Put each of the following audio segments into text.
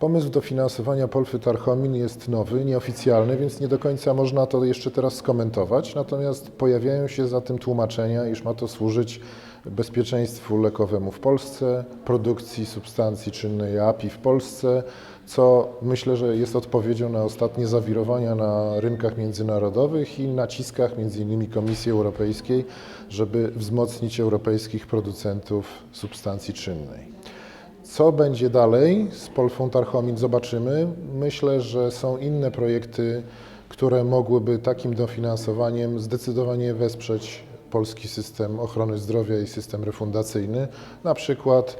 Pomysł dofinansowania Polfy Tarchomin jest nowy, nieoficjalny, więc nie do końca można to jeszcze teraz skomentować. Natomiast pojawiają się za tym tłumaczenia, iż ma to służyć bezpieczeństwu lekowemu w Polsce, produkcji substancji czynnej API w Polsce, co myślę, że jest odpowiedzią na ostatnie zawirowania na rynkach międzynarodowych i naciskach m.in. Komisji Europejskiej, żeby wzmocnić europejskich producentów substancji czynnej. Co będzie dalej z Polfą Tarchomin zobaczymy. Myślę, że są inne projekty, które mogłyby takim dofinansowaniem zdecydowanie wesprzeć polski system ochrony zdrowia i system refundacyjny, na przykład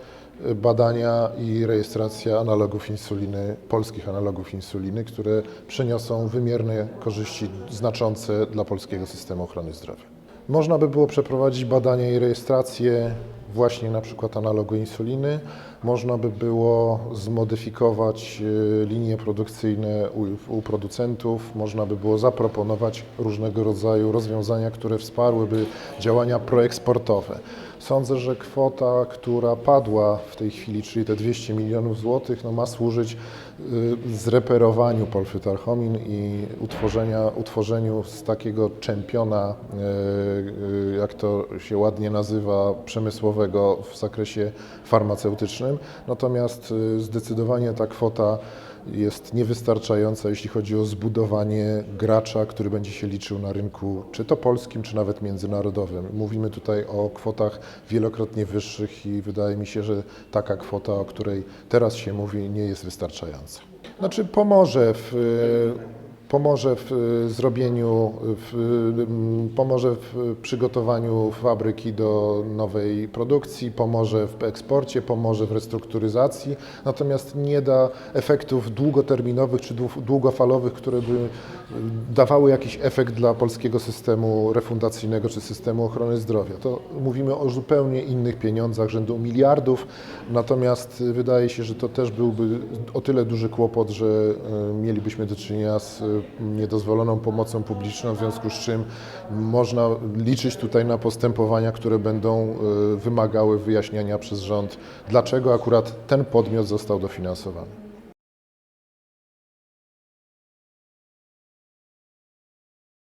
y, badania i rejestracja analogów insuliny, polskich analogów insuliny, które przyniosą wymierne korzyści znaczące dla polskiego systemu ochrony zdrowia. Można by było przeprowadzić badania i rejestrację właśnie na przykład analogu insuliny. Można by było zmodyfikować y, linie produkcyjne u, u producentów. Można by było zaproponować różnego rodzaju rozwiązania, które wsparłyby działania proeksportowe. Sądzę, że kwota, która padła w tej chwili, czyli te 200 milionów złotych, no ma służyć y, zreperowaniu Polfy Tarchomin i utworzenia, utworzeniu z takiego czempiona, y, jak to się ładnie nazywa, przemysłowego w zakresie farmaceutycznym. Natomiast y, zdecydowanie ta kwota jest niewystarczająca, jeśli chodzi o zbudowanie gracza, który będzie się liczył na rynku, czy to polskim, czy nawet międzynarodowym. Mówimy tutaj o kwotach wielokrotnie wyższych i wydaje mi się, że taka kwota, o której teraz się mówi, nie jest wystarczająca. Znaczy pomoże w pomoże w y, zrobieniu, w, y, pomoże w przygotowaniu fabryki do nowej produkcji, pomoże w eksporcie, pomoże w restrukturyzacji, natomiast nie da efektów długoterminowych czy dłu- długofalowych, które by y, dawały jakiś efekt dla polskiego systemu refundacyjnego czy systemu ochrony zdrowia. To mówimy o zupełnie innych pieniądzach, rzędu miliardów, natomiast wydaje się, że to też byłby o tyle duży kłopot, że mielibyśmy do czynienia z niedozwoloną pomocą publiczną, w związku z czym można liczyć tutaj na postępowania, które będą y, wymagały wyjaśnienia przez rząd, dlaczego akurat ten podmiot został dofinansowany.